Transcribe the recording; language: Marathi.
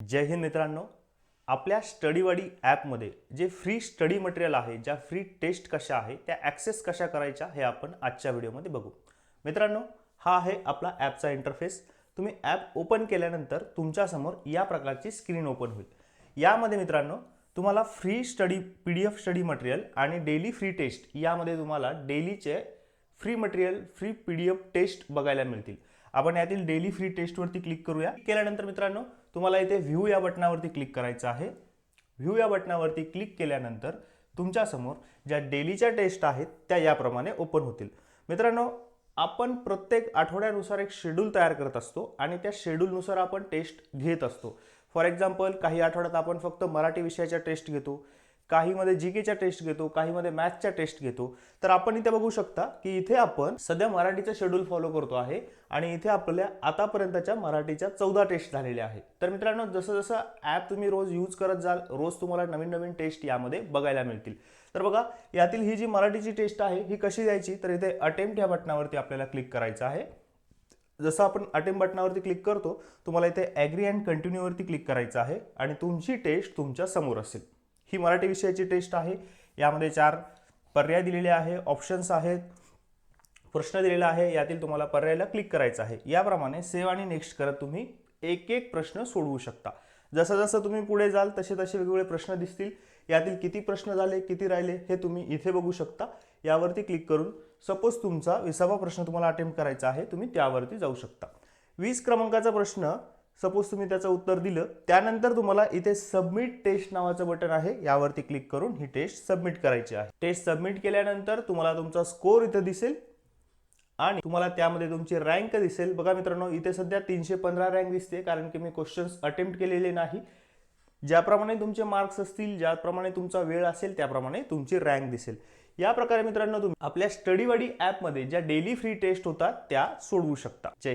जय हिंद मित्रांनो. आपल्या स्टडीवाडी ॲपमध्ये जे फ्री स्टडी मटेरियल आहे ज्या फ्री टेस्ट कशा आहे त्या ॲक्सेस कशा करायच्या हे आपण आजच्या व्हिडिओमध्ये बघू. मित्रांनो हा आहे आपला ॲपचा इंटरफेस तुम्ही ॲप ओपन केल्यानंतर तुमच्यासमोर या प्रकारची स्क्रीन ओपन होईल. यामध्ये मित्रांनो तुम्हाला free study P D F study material आणि डेली फ्री टेस्ट यामध्ये तुम्हाला डेलीचे free material free P D F test बघायला मिळतील. आपण यातील डेली फ्री टेस्टवरती क्लिक करूया. केल्यानंतर मित्रांनो तुम्हाला इथे व्ह्यू या बटनावरती क्लिक करायचं आहे. व्ह्यू या बटनावरती क्लिक केल्यानंतर तुमच्यासमोर ज्या डेलीच्या टेस्ट आहेत त्या याप्रमाणे ओपन होतील. मित्रांनो आपण प्रत्येक आठवड्यानुसार एक शेड्यूल तयार करत असतो आणि त्या शेड्यूलनुसार आपण टेस्ट घेत असतो. फॉर एक्झाम्पल काही आठवड्यात आपण फक्त मराठी विषयाच्या टेस्ट घेतो. काहीमध्ये जी केच्या टेस्ट घेतो काहीमध्ये मॅथ्सच्या टेस्ट घेतो. तर आपण इथे बघू शकता की इथे आपण सध्या मराठीचं शेड्यूल फॉलो करतो आहे आणि इथे आपल्या आतापर्यंतच्या मराठीच्या चौदा टेस्ट झालेल्या आहेत. तर मित्रांनो जसं जसं ॲप तुम्ही रोज यूज करत जाल रोज तुम्हाला नवीन नवीन टेस्ट यामध्ये बघायला मिळतील. तर बघा यातील ही जी मराठीची टेस्ट आहे ही कशी द्यायची? तर इथे अटेम्प्ट ह्या बटनावरती आपल्याला क्लिक करायचं आहे. जसं आपण अटेम्प बटनावरती क्लिक करतो तुम्हाला इथे ॲग्री अँड कंटिन्यूवरती क्लिक करायचं आहे आणि तुमची टेस्ट तुमच्यासमोर असेल. ही मराठी विषयाची टेस्ट आहे. यामध्ये चार पर्याय दिलेले आहे ऑप्शन्स आहेत प्रश्न दिलेला आहे यातील तुम्हाला पर्यायाला क्लिक करायचं आहे. याप्रमाणे सेव्ह आणि नेक्स्ट करत तुम्ही एक एक प्रश्न सोडवू शकता. जसं जसं तुम्ही पुढे जाल तसे तसे वेगवेगळे प्रश्न दिसतील. यातील किती प्रश्न झाले किती राहिले हे तुम्ही इथे बघू शकता. यावरती क्लिक करून सपोज तुमचा विसावा प्रश्न तुम्हाला अटेम्प्ट करायचा आहे तुम्ही त्यावरती जाऊ शकता. वीस क्रमांकाचा प्रश्न सपोज तुम्ही त्याचं उत्तर दिलं त्यानंतर तुम्हाला इथे सबमिट टेस्ट नावाचं बटन आहे यावरती क्लिक करून ही टेस्ट सबमिट करायची आहे. टेस्ट सबमिट केल्यानंतर तुम्हाला तुमचा स्कोर इथं दिसेल आणि तुम्हाला त्यामध्ये तुमची रँक दिसेल. बघा मित्रांनो इथे सध्या तीनशे पंधरा रँक दिसते कारण की मी क्वेश्चन्स अटेम्प्ट केलेले नाही. ज्याप्रमाणे तुमचे मार्क्स असतील ज्याप्रमाणे तुमचा वेळ असेल त्याप्रमाणे तुमची रँक दिसेल. या प्रकारे मित्रांनो तुम्ही आपल्या स्टडीवाडी ॲपमध्ये ज्या डेली फ्री टेस्ट होतात त्या सोडवू शकता. जय